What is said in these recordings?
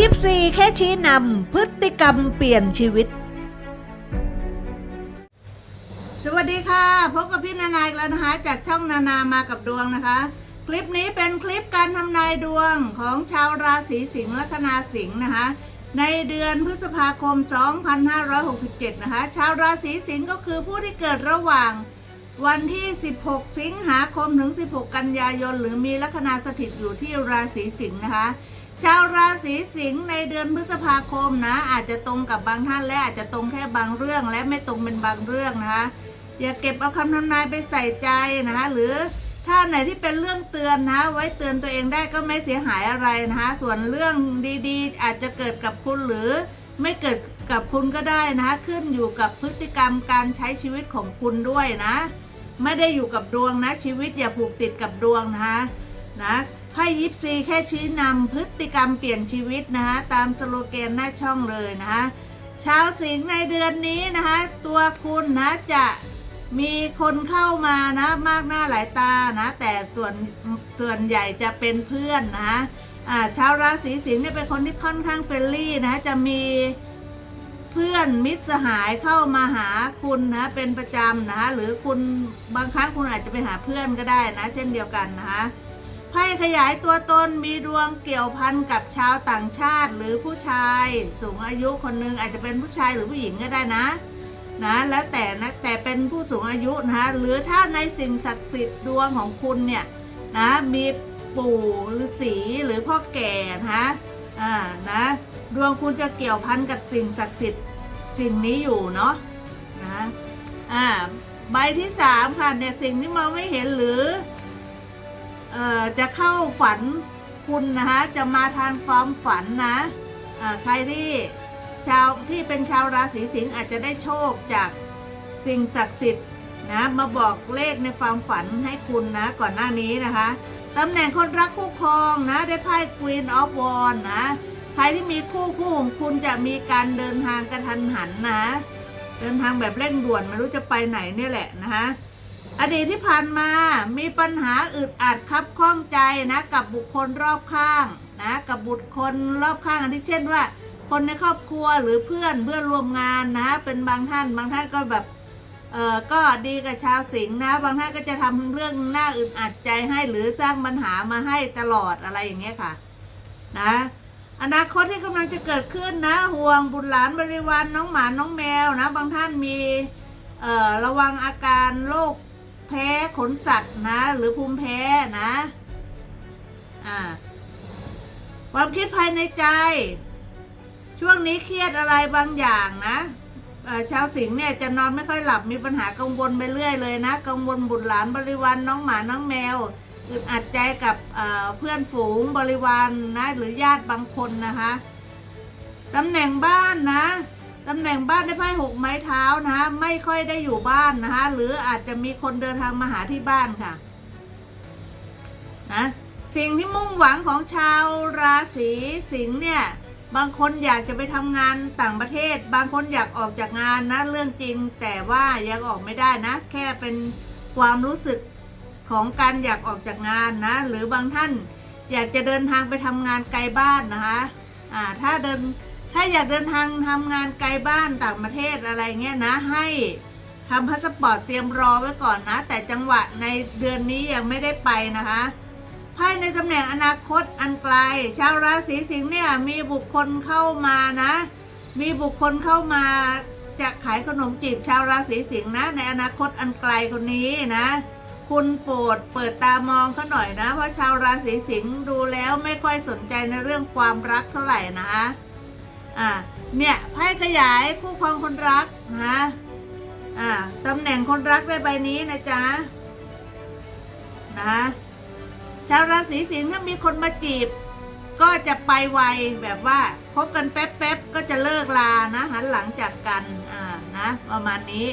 ยิปซีแค่ชี้นำพฤติกรรมเปลี่ยนชีวิต สวัสดีค่ะ พบกับพี่นานาอีกแล้วนะคะ จากช่องนานามากับดวงนะคะ คลิปนี้เป็นคลิปการทำนายดวงของชาวราศีสิงห์ลัคนาสิงห์นะคะ ในเดือนพฤษภาคม 2567 นะคะ ชาวราศีสิงห์ก็คือผู้ที่เกิดระหว่างวันที่ 16 สิงหาคมถึง 16 กันยายน หรือมีลัคนาสถิตอยู่ที่ราศีสิงห์นะคะ ชาวราศีสิงห์ในเดือนพฤษภาคมนะ อาจจะตรงกับบางท่านและอาจจะตรงแค่บางเรื่องและไม่ตรงเป็นบางเรื่องนะคะอย่าเก็บเอาคำทำนายไปใส่ใจนะคะหรือถ้าไหนที่เป็นเรื่องเตือนนะ ไว้เตือนตัวเองได้ก็ไม่เสียหายอะไรนะคะส่วนเรื่องดีๆ อาจจะเกิดกับคุณหรือไม่เกิดกับคุณก็ได้นะคะขึ้นอยู่กับพฤติกรรมการใช้ชีวิตของคุณด้วยนะ ไม่ได้อยู่กับดวงนะชีวิตอย่าผูกติดกับดวงนะคะนะ ไพ่ยิปซีแค่ชี้นำพฤติกรรมเปลี่ยนชีวิตนะคะตามสโลแกนหน้าช่องเลยนะคะชาวสิงห์ในเดือนนี้นะคะตัวคุณนะจะมีคนเข้ามานะมากหน้าหลายตานะแต่ส่วนส่วนใหญ่จะเป็นเพื่อนนะอ่าชาวราศีสิงห์เนี่ยเป็นคนที่ค่อนข้างเฟรนลี่นะจะมีเพื่อนมิตรสหายเข้ามาหาคุณนะเป็นประจำนะคะหรือคุณบางครั้งคุณอาจจะไปหาเพื่อนก็ได้นะ เช่นเดียวกันนะคะ ไพ่ขยายตัวตนมีดวงเกี่ยวพันกับชาวต่างชาติหรือผู้ชาย สูงอายุคนหนึ่งอาจจะเป็นผู้ชายหรือผู้หญิงก็ได้นะนะแล้วแต่นะแต่เป็นผู้สูงอายุนะคะหรือถ้าในสิ่งศักดิ์สิทธิ์ดวงของคุณเนี่ยนะมีปู่ฤาษีหรือพ่อแก่นะอ่านะดวงคุณจะเกี่ยวพันกับสิ่งศักดิ์สิทธิ์สิ่งนี้อยู่เนาะนะอ่าใบที่สามค่ะเนี่ยสิ่งที่มองไม่เห็นหรือ จะเข้าฝันคุณนะคะจะมาทางความฝันนะใครที่ชาวที่เป็นชาวราศีสิงห์อาจจะได้โชคจากสิ่งศักดิ์สิทธิ์นะมาบอกเลขในความฝันให้คุณนะก่อนหน้านี้นะคะตำแหน่งคนรักคู่ครองนะได้ไพ่ Queen of w a n d นะใครที่มีคู่คู่ของคุณจะมีการเดินทางกระทันหันนะ เดินทางแบบเร่งด่วนไม่รู้จะไปไหนเนี่ยแหละนะคะ อดีตที่ผ่านมามีปัญหาอึดอัดคับข้องใจนะกับบุคคลรอบข้างนะกับบุคคลรอบข้างอันที่เช่นว่า คนในครอบครัวหรือเพื่อนเพื่อนร่วมงานนะเป็นบางท่านบางท่านก็แบบเออก็ดีกับชาวสิงห์นะ บางท่านก็จะทำเรื่องหน้าอึดอัดใจให้หรือสร้างปัญหามาให้ตลอดอะไรอย่างเงี้ยค่ะนะอนาคตที่กำลังจะเกิดขึ้นนะ ห่วงบุตรหลานบริวารน้องหมาน้องแมวนะ บางท่านมีเอ่อระวังอาการโรค พ้ขนสัตว์นะ หรือภูมิแพ้นะอ่าความคิดภายในใจ ช่วงนี้เครียดอะไรบางอย่างนะชาวสิงห์เนี่ยจะนอนไม่ค่อยหลับมีปัญหากังวลไปเรื่อยเลยนะ กังวลบุตรหลานบริวารน้องหมาน้องแมวอึดอัดใจกับเเพื่อนฝูงบริวารนนะ หรือญาติบางคนนะคะตำแหน่งบ้านนะ ตำแหน่งบ้านได้ไพ่หกไม้เท้านะคะไม่ค่อยได้อยู่บ้านนะคะหรืออาจจะมีคนเดินทางมาหาที่บ้านค่ะนะสิ่งที่มุ่งหวังของชาวราศีสิงห์เนี่ย บางคนอยากจะไปทำงานต่างประเทศ บางคนอยากออกจากงานนะเรื่องจริง แต่ว่ายังออกไม่ได้นะ แค่เป็นความรู้สึกของการอยากออกจากงานนะ หรือบางท่านอยากจะเดินทางไปทำงานไกลบ้านนะคะอ่าถ้าเดิน ถ้าอยากเดินทางทำงานไกลบ้านต่างประเทศอะไรเงี้ยนะ ให้ทำพาสปอร์ตเตรียมรอไว้ก่อนนะ แต่จังหวะในเดือนนี้ยังไม่ได้ไปนะคะภายในตำแหน่งอนาคตอันไกล ชาวราศีสิงห์เนี่ยมีบุคคลเข้ามานะ มีบุคคลเข้ามาจะขายขนมจีบชาวราศีสิงห์นะ ในอนาคตอันไกลคนนี้นะ คุณโปรดเปิดตามองเขาหน่อยนะ เพราะชาวราศีสิงห์ดูแล้วไม่ค่อยสนใจในเรื่องความรักเท่าไหร่นะคะ อ่าเนี่ยไพ่ขยายคู่ครองคนรักนะอ่าตำแหน่งคนรักได้ใบนี้นะจ๊ะนะชาวราศีสิงห์ถ้ามีคนมาจีบ ก็จะไปไวแบบว่าพบกันแป๊บๆก็จะเลิกลานะหันหลังจากกันอ่านะประมาณนี้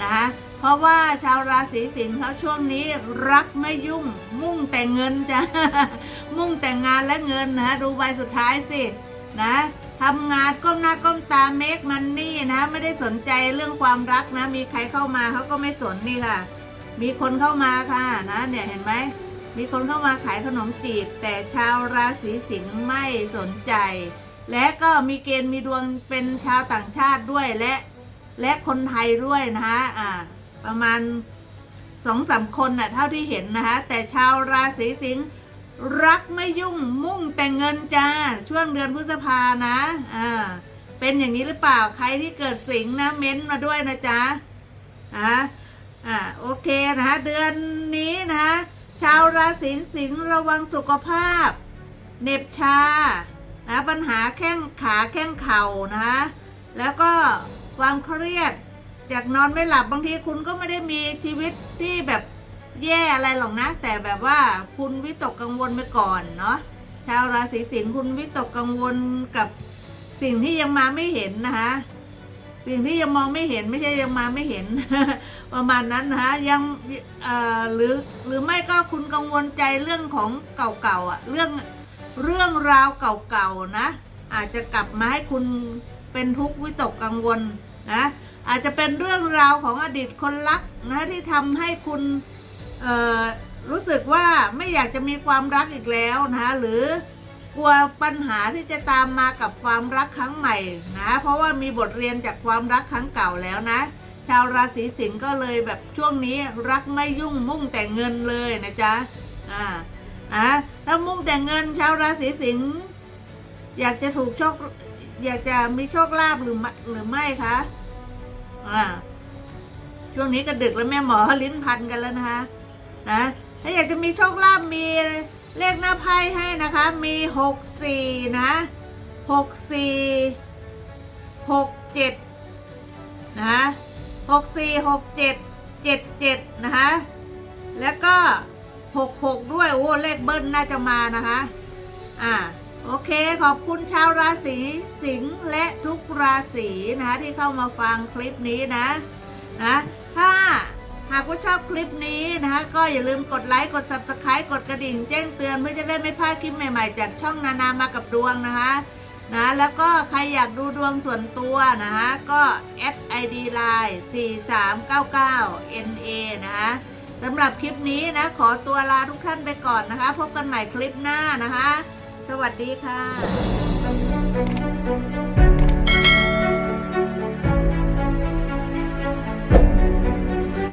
นะคะเพราะว่าชาวราศีสิงห์เขาช่วงนี้รักไม่ยุ่งมุ่งแต่เงินจ้ะมุ่งแต่งานและเงินนะดูใบสุดท้ายสิ นะทำงานก้มหน้าก้มตาเมคมันนี่นะ ไม่ได้สนใจเรื่องความรักนะ มีใครเข้ามาเขาก็ไม่สนนี่ค่ะ มีคนเข้ามาค่ะนะเนี่ยเห็นไหมมีคนเข้ามาขายขนมจีบ แต่ชาวราศีสิงห์ไม่สนใจ และก็มีเกณฑ์มีดวงเป็นชาวต่างชาติด้วยและ และคนไทยด้วยนะคะอ่า ประมาณสองสามคนน่ะเท่าที่เห็นนะคะแต่ชาวราศีสิงห์ รักไม่ยุ่งมุ่งแต่เงินจ้า ช่วงเดือนพฤษภานะอ่าเป็นอย่างนี้หรือเปล่าใครที่เกิดสิงห์นะเม้นต์มาด้วยนะจ๊ะอ่าอ่าโอเคนะคะเดือนนี้นะคะชาวราศีสิงห์ระวังสุขภาพเหน็บชานะปัญหาแข้งขาแข้งเข่านะคะแล้วก็ความเครียด จากนอนไม่หลับบางทีคุณก็ไม่ได้มีชีวิตที่แบบ แย่อะไรหรอกนะ แต่แบบว่าคุณวิตกกังวลไปก่อนเนาะชาวราศีสิงห์คุณวิตกกังวลกับสิ่งที่ยังมาไม่เห็นนะคะสิ่งที่ยังมองไม่เห็นไม่ใช่ยังมาไม่เห็น ประมาณนั้นนะคะยังหรือหรือไม่ก็คุณกังวลใจเรื่องของเก่าๆอะเรื่องเรื่องราวเก่าๆนะ อาจจะกลับมาให้คุณเป็นทุกข์วิตกกังวลนะอาจจะเป็นเรื่องราวของอดีตคนรักนะที่ทำให้คุณ รู้สึกว่าไม่อยากจะมีความรักอีกแล้วนะคะหรือกลัวปัญหาที่จะตามมากับความรักครั้งใหม่นะเพราะว่ามีบทเรียนจากความรักครั้งเก่าแล้วนะ ชาวราศีสิงห์ก็เลยแบบช่วงนี้รักไม่ยุ่งมุ่งแต่เงินเลยนะจ๊ะอ่าอะถ้ามุ่งแต่เงินชาวราศีสิงห์อยากจะถูกโชคอยากจะมีโชคลาภหรือหรือไม่คะอ่าช่วงนี้ก็ดึกแล้วแม่หมอลิ้นพันกันแล้วนะคะ นะถ้าอยากจะมีโชคลาภมีเลขหน้าไพ่ให้นะคะ มีหกสี่นะหกสี่หกเจ็ดนะคะหกสี่หกเจ็ดเจ็ดเจ็ดนะคะ แล้วก็หกหกด้วย โอ้ เลขเบิ้ลน่าจะมานะคะ อ่า โอเค ขอบคุณชาวราศีสิงห์และทุกราศีนะคะ ที่เข้ามาฟังคลิปนี้นะ นะ ถ้า หากว่าชอบคลิปนี้นะคะ ก็อย่าลืมกดไลค์ กด subscribe กดกระดิ่งแจ้งเตือนเพื่อจะได้ไม่พลาดคลิปใหม่ๆ จากช่องนานามากับดวงนะคะนะแล้วก็ใครอยากดูดวงส่วนตัวนะคะก็แอด ID Line 4399 NA นะคะสำหรับคลิปนี้นะ ขอตัวลาทุกท่านไปก่อนนะคะ พบกันใหม่คลิปหน้านะคะ สวัสดีค่ะ